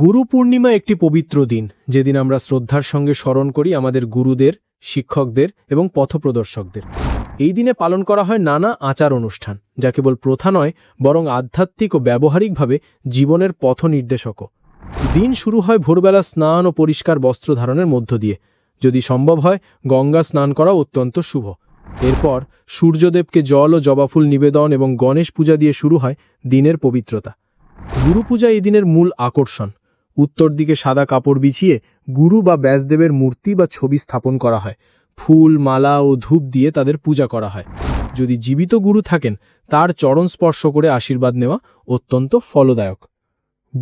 গুরু পূর্ণিমা একটি পবিত্র দিন, যেদিন আমরা শ্রদ্ধার সঙ্গে স্মরণ করি আমাদের গুরুদের, শিক্ষকদের এবং পথপ্রদর্শকদের। এই দিনে পালন করা হয় নানা আচার অনুষ্ঠান, যা কেবল প্রথা নয়, বরং আধ্যাত্মিক ও ব্যবহারিকভাবে জীবনের পথ নির্দেশকও দিন শুরু হয় ভোরবেলা স্নান ও পরিষ্কার বস্ত্র ধারণের মধ্য দিয়ে। যদি সম্ভব হয়, গঙ্গা স্নান করা অত্যন্ত শুভ। এরপর সূর্যদেবকে জল ও জবাফুল নিবেদন এবং গণেশ পূজা দিয়ে শুরু হয় দিনের পবিত্রতা। গুরু পূজা এই দিনের মূল আকর্ষণ। উত্তর দিকে সাদা কাপড় বিছিয়ে গুরু বা ব্যাসদেবের মূর্তি বা ছবি স্থাপন করা হয়। ফুল, মালা ও ধূপ দিয়ে তাদের পূজা করা হয়। যদি জীবিত গুরু থাকেন, তার চরণ স্পর্শ করে আশীর্বাদ নেওয়া অত্যন্ত ফলদায়ক।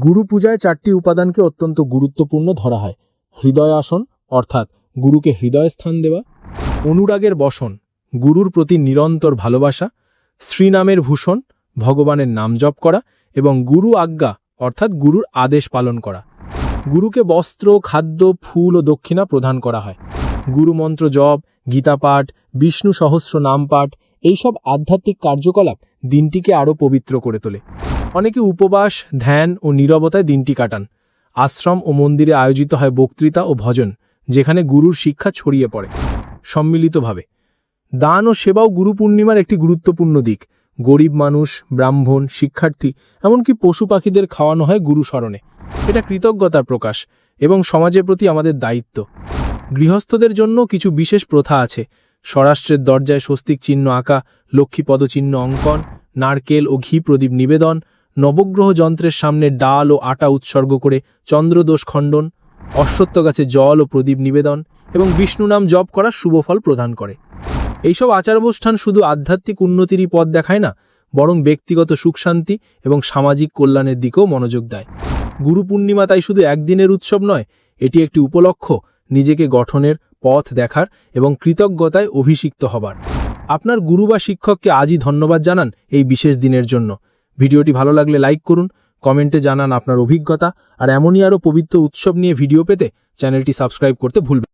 গুরু পূজায় চারটি উপাদানকে অত্যন্ত গুরুত্বপূর্ণ ধরা হয়। হৃদয় আসন, অর্থাৎ গুরুকে হৃদয় স্থান দেওয়া। অনুরাগের বসন, গুরুর প্রতি নিরন্তর ভালোবাসা। শ্রীনামের ভূষণ, ভগবানের নাম জপ করা এবং গুরু আজ্ঞা অর্থাৎ গুরুর আদেশ পালন করা। গুরুকে বস্ত্র, খাদ্য, ফুল ও দক্ষিণা প্রদান করা হয়। গুরুমন্ত্র জপ, গীতাপাঠ, বিষ্ণু সহস্র নাম পাঠ এইসব আধ্যাত্মিক কার্যকলাপ দিনটিকে আরও পবিত্র করে তোলে। অনেকে উপবাস, ধ্যান ও নীরবতায় দিনটি কাটান। আশ্রম ও মন্দিরে আয়োজিত হয় বক্তৃতা ও ভজন, যেখানে গুরুর শিক্ষা ছড়িয়ে পড়ে। সম্মিলিতভাবে। দান ও সেবাও গুরু পূর্ণিমার একটি গুরুত্বপূর্ণ দিক। গরিব মানুষ, ব্রাহ্মণ, শিক্ষার্থী, এমনকি পশু পাখিদের খাওয়ানো হয় গুরু স্মরণে। এটা কৃতজ্ঞতার প্রকাশ এবং সমাজের প্রতি আমাদের দায়িত্ব। গৃহস্থদের জন্য কিছু বিশেষ প্রথা আছে। স্বরাষ্ট্রের দরজায় স্বস্তিক চিহ্ন আঁকা, লক্ষ্মী পদচিহ্ন অঙ্কন, নারকেল ও ঘি প্রদীপ নিবেদন, নবগ্রহ যন্ত্রের সামনে ডাল ও আটা উৎসর্গ করে চন্দ্রদোষ খণ্ডন, অশ্বত্থ গাছে জল ও প্রদীপ নিবেদন এবং বিষ্ণু নাম জপ করার শুভফল প্রদান করে। এইসব আচারানুষ্ঠান শুধু আধ্যাত্মিক উন্নতিরই পথ দেখায় না, বরং ব্যক্তিগত সুখ শান্তি এবং সামাজিক কল্যাণের দিকেও মনোযোগ দেয়। গুরু পূর্ণিমা তাই শুধু একদিনের উৎসব নয়, এটি একটি উপলক্ষ, নিজেকে গঠনের পথ দেখার এবং কৃতজ্ঞতায় অভিষিক্ত হবার। আপনার গুরু বা শিক্ষককে আজই ধন্যবাদ জানান এই বিশেষ দিনের জন্য। ভিডিওটি ভালো লাগলে লাইক করুন, কমেন্টে জানান আপনার অভিজ্ঞতা, আর এমনই আরও পবিত্র উৎসব নিয়ে ভিডিও পেতে চ্যানেলটি সাবস্ক্রাইব করতে ভুলবেন